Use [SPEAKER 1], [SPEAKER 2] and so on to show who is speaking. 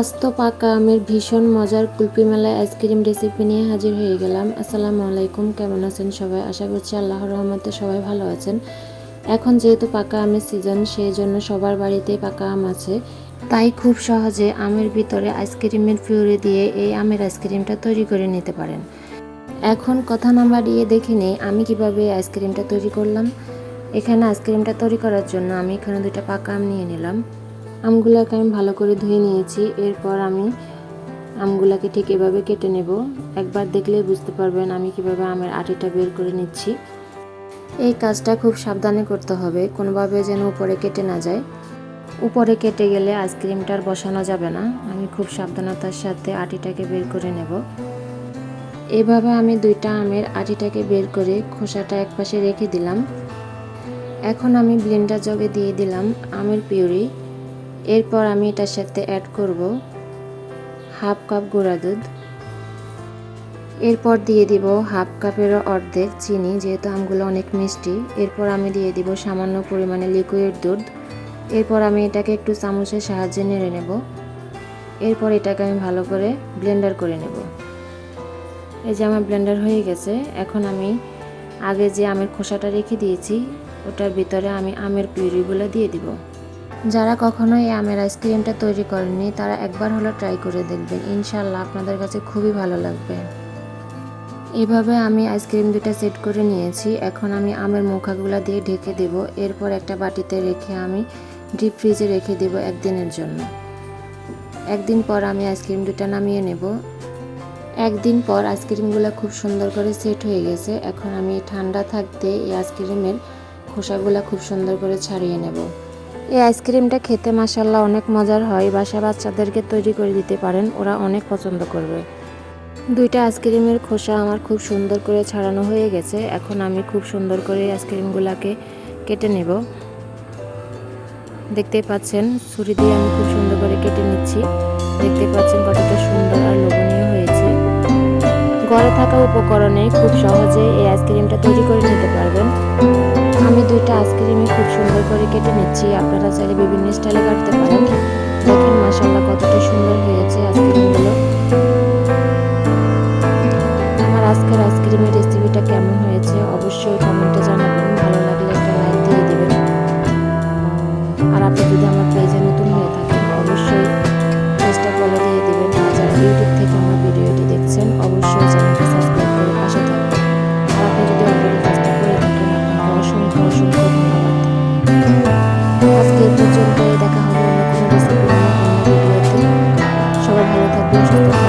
[SPEAKER 1] আস্ত পাকা আমের ভীষণ মজার কুলপি মেলায় আইসক্রিম রেসিপি নিয়ে হাজির হয়ে গেলাম। আসসালামু আলাইকুম, কেমন আছেন সবাই? আশা করছি আল্লাহর রহমতে সবাই ভালো আছেন। এখন যেহেতু পাকা আমের সিজন সেই জন্য সবার বাড়িতেই পাকা আম আছে। তাই খুব সহজে আমের ভিতরে আইসক্রিমের ফিউরি দিয়ে এই আমের আইসক্রিমটা তৈরি করে নিতে পারেন। এখন কথা না বাড়িয়ে দেখে নেই আমি কীভাবে আইসক্রিমটা তৈরি করলাম। এখানে আইসক্রিমটা তৈরি করার জন্য আমি এখানে দুইটা পাকা আম নিয়ে নিলাম। আমগুলোকে আমি ভালো করে ধুয়ে নিয়েছি, এরপর আমি আমগুলোকে ঠিক এভাবে কেটে নেব। একবার দেখলেই বুঝতে পারবেন আমি কীভাবে আমের আটিটা বের করে নিচ্ছি। এই কাজটা খুব সাবধানে করতে হবে, কোনোভাবে যেন উপরে কেটে না যায়। উপরে কেটে গেলে আইসক্রিমটা আর বসানো যাবে না। আমি খুব সাবধানতার সাথে আটিটাকে বের করে নেব। এভাবে আমি দুইটা আমের আটিটাকে বের করে খোসাটা একপাশে রেখে দিলাম। এখন আমি ব্লেন্ডার জগে দিয়ে দিলাম আমের পিউরি। এরপর আমি এটার সাথে অ্যাড করব হাফ কাপ গুঁড়া দুধ। এরপর দিয়ে দিব হাফ কাপেরও অর্ধেক চিনি, যেহেতু আমগুলো অনেক মিষ্টি। এরপর আমি দিয়ে দিব সামান্য পরিমাণে লিকুইড দুধ। এরপর আমি এটাকে একটু চামচের সাহায্যে নেড়ে নেব। এরপর এটাকে আমি ভালো করে ব্লেন্ডার করে নেব। এই যে আমার ব্লেন্ডার হয়ে গেছে, এখন আমি আগে যে আমের খোসাটা রেখে দিয়েছি, ওটার ভিতরে আমি আমের পিউরিগুলো দিয়ে দিব। যারা কখনো এই আমের আইসক্রিমটা তৈরি করেননি, তারা একবার হলো ট্রাই করে দেখবেন। ইনশাল্লাহ আপনাদের কাছে খুবই ভালো লাগবে। এভাবে আমি আইসক্রিম দুটা সেট করে নিয়েছি। এখন আমি আমের মুখাগুলো দিয়ে ঢেকে দেব। এরপর একটা বাটিতে রেখে আমি ডিপ ফ্রিজে রেখে দেব একদিনের জন্য। একদিন পর আমি আইসক্রিম দুটা নামিয়ে নেব। একদিন পর আইসক্রিমগুলো খুব সুন্দর করে সেট হয়ে গেছে। এখন আমি ঠান্ডা থাকতে এই আইসক্রিমের খোসাগুলো খুব সুন্দর করে ছাড়িয়ে নেব। এই আইসক্রিমটা খেতে মাসাল্লাহ অনেক মজার হয়। বাসা বাচ্চাদেরকে তৈরি করে দিতে পারেন, ওরা অনেক পছন্দ করবে। দুইটা আইসক্রিমের খোসা আমার খুব সুন্দর করে ছাড়ানো হয়ে গেছে। এখন আমি খুব সুন্দর করে আইসক্রিমগুলোকে কেটে নেব। দেখতেই পাচ্ছেন, ছুরি দিয়ে আমি খুব সুন্দর করে কেটে নিচ্ছি। দেখতে পাচ্ছেন কতটা সুন্দর আর লোভনীয় হয়েছে। ঘরে থাকা উপকরণে খুব সহজে এই আইসক্রিমটা তৈরি করে নিতে পারবেন। আমি দুইটা আইসক্রিমই খুব সুন্দর করে কেটে নিচ্ছি। আপনারা চাইলে বিভিন্ন স্টাইলে কাটতে পারেন। দেখেন মাসাল্লাহ কতটা সুন্দর হয়েছে আইসক্রিমগুলো। আমার আজকের আইসক্রিমের রেসিপিটা কেমন হয়েছে অবশ্যই কমেন্টে জানাবেন। ভালো লাগলে একটা লাইক দিয়ে দেবেন। আর আপনি যদি আমার পেজে নতুন হয়ে থাকেন, অবশ্যই পেজটা ফলো দিয়ে দেবেন। আর যারা ইউটিউব থেকে আমার ভিডিওটি দেখছেন, অবশ্যই চ্যানেলটা এই দেখা হবে অন্য কোনো সবাই ভালো থাকবেন সুস্থ